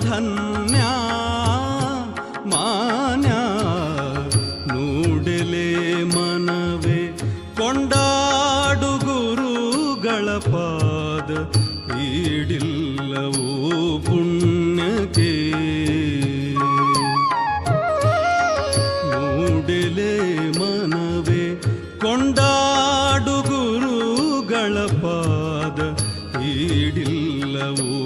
ಧನ್ಯ, ಮಾನ್ಯ. ನೋಡಲೆ ಮನವೇ ಕೊಂಡಾಡು ಗುರುಗಳ ಪಾದ, ಈಡಿಲ್ಲವೋ ಪುಣ್ಯಕ್ಕೆ. ನೋಡಲೆ ಮನವೇ ಕೊಂಡಾಡು ಗುರುಗಳ ಪಾದ, ಈಡಿಲ್ಲವೋ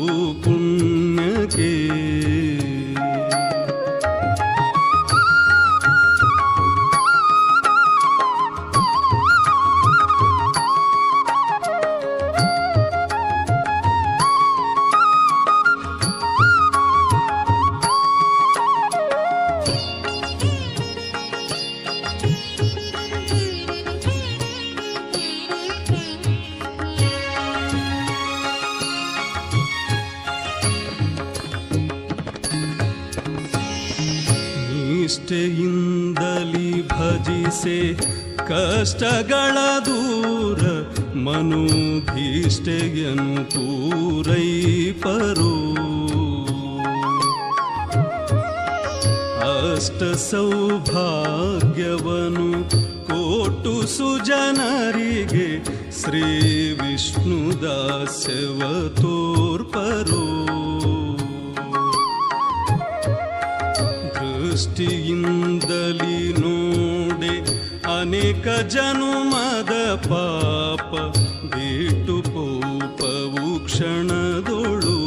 ನಿಷ್ಠೆಯಿಂದಲಿ ಭಜಿಸೆ ಕಷ್ಟಗಳ ದೂರ ಮನೋಭೀಷ್ಟೆಯನ್ನು ಪೂರೈಪರೋ. ಅಷ್ಟ ಸೌಭಾಗ್ಯವನು ಕೋಟು ಸುಜನರಿಗೆ ಶ್ರೀ ವಿಷ್ಣು ದಾಸ್ಯವ ತೋರ್ಪರೋ. ದೃಷ್ಟಿಯಿಂದಲಿ ನೋಡೆ ಅನೇಕ ಜನುಮದ ಪಾಪ ಬಿಟ್ಟು ಪೂಪವು ಕ್ಷಣದೊಳು.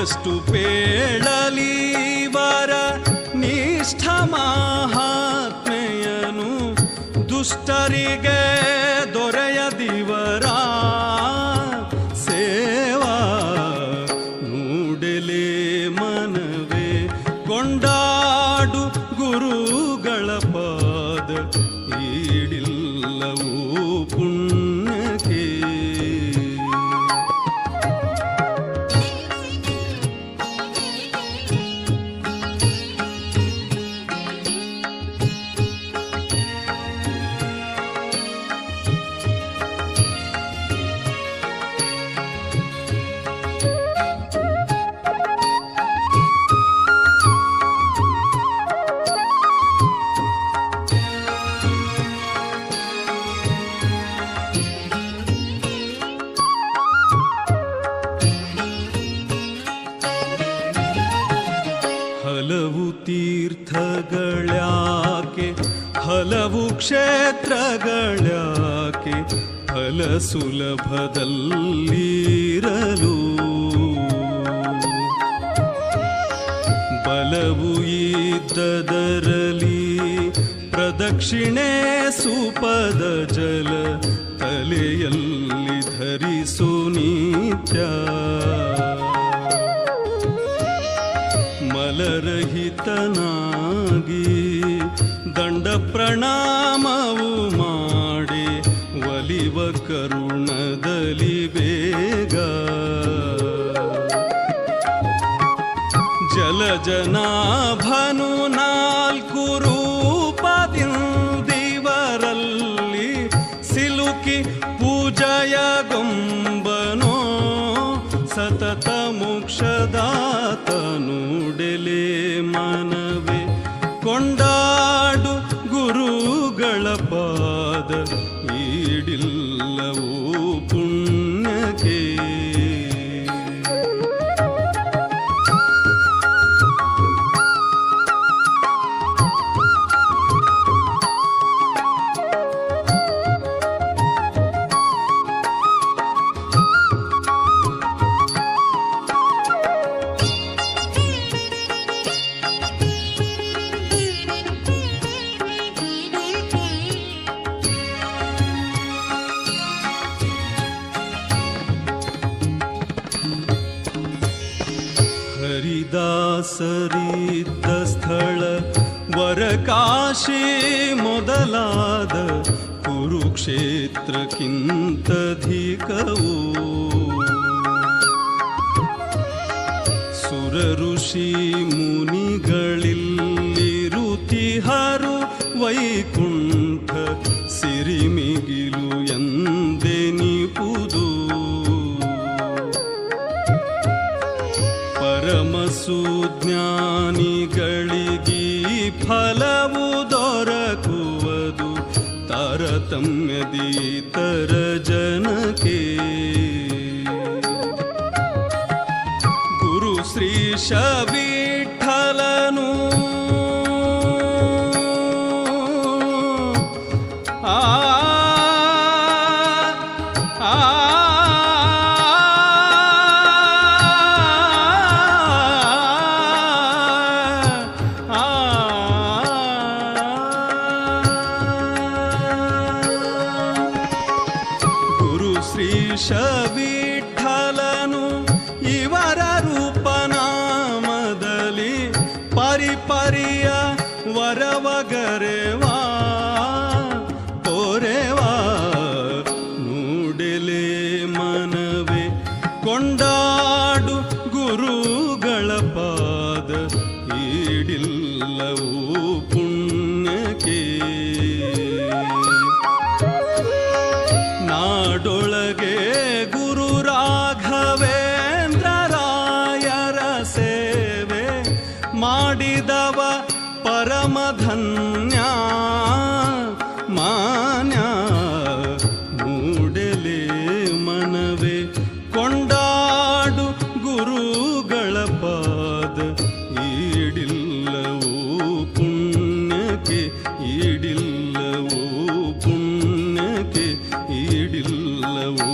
ಎಷ್ಟು ಪೇಳಲಿ ವರ ನಿಷ್ಠ ಮಹಾತ್ಮೆಯನು ದುಷ್ಟರಿಗೆ ಹಲವು ಕ್ಷೇತ್ರಗಳಾಕೆ ಫಲ ಸುಲಭದಲ್ಲಿರಲು. ಬಲವು ಇದ್ದದರಲಿ ಪ್ರದಕ್ಷಿಣೆ ಸುಪದ ಜಲ ತಲೆಯಲ್ಲಿ ಧರಿಸು ನಿತ್ಯ. ಮಲರಹಿತನಾಗಿ ದಂಡ ಪ್ರಣಾಮವು ಮಾಡಿ ಒಲಿವ ಕರುಣದಲ್ಲಿ ಬೇಗ. ಜಲಜನಾಭನು ನಾಲ್ಕು ರೂಪದಿಂದಿವರಲ್ಲಿ ಸಿಲುಕಿ ಪೂಜಯ ಗೊಂಬನೋ ಸತತ ಮೋಕ್ಷದಾತನುಡೆಲೆ ಮನವೇ ಹರಿದಾಸರಿದ್ದ ಸ್ಥಳ ವರಕಾಶಿ ಮೊದಲಾದ ಕುರುಕ್ಷೇತ್ರಕ್ಕಿಂತಧಿಕವು ಸುರ ಋಷಿ ಮುನಿಗಳಿಲ್ಲಿರುತಿಹರು ವೈಕುಂಠ ं यदि तर् ವಿಠಲನು ಇವರ ರೂಪನಾಮದಲ್ಲಿ ಪರಿಪರಿಯ ವರವಗರೆವಾ ಹಿಡಿಲ್ಲವೋ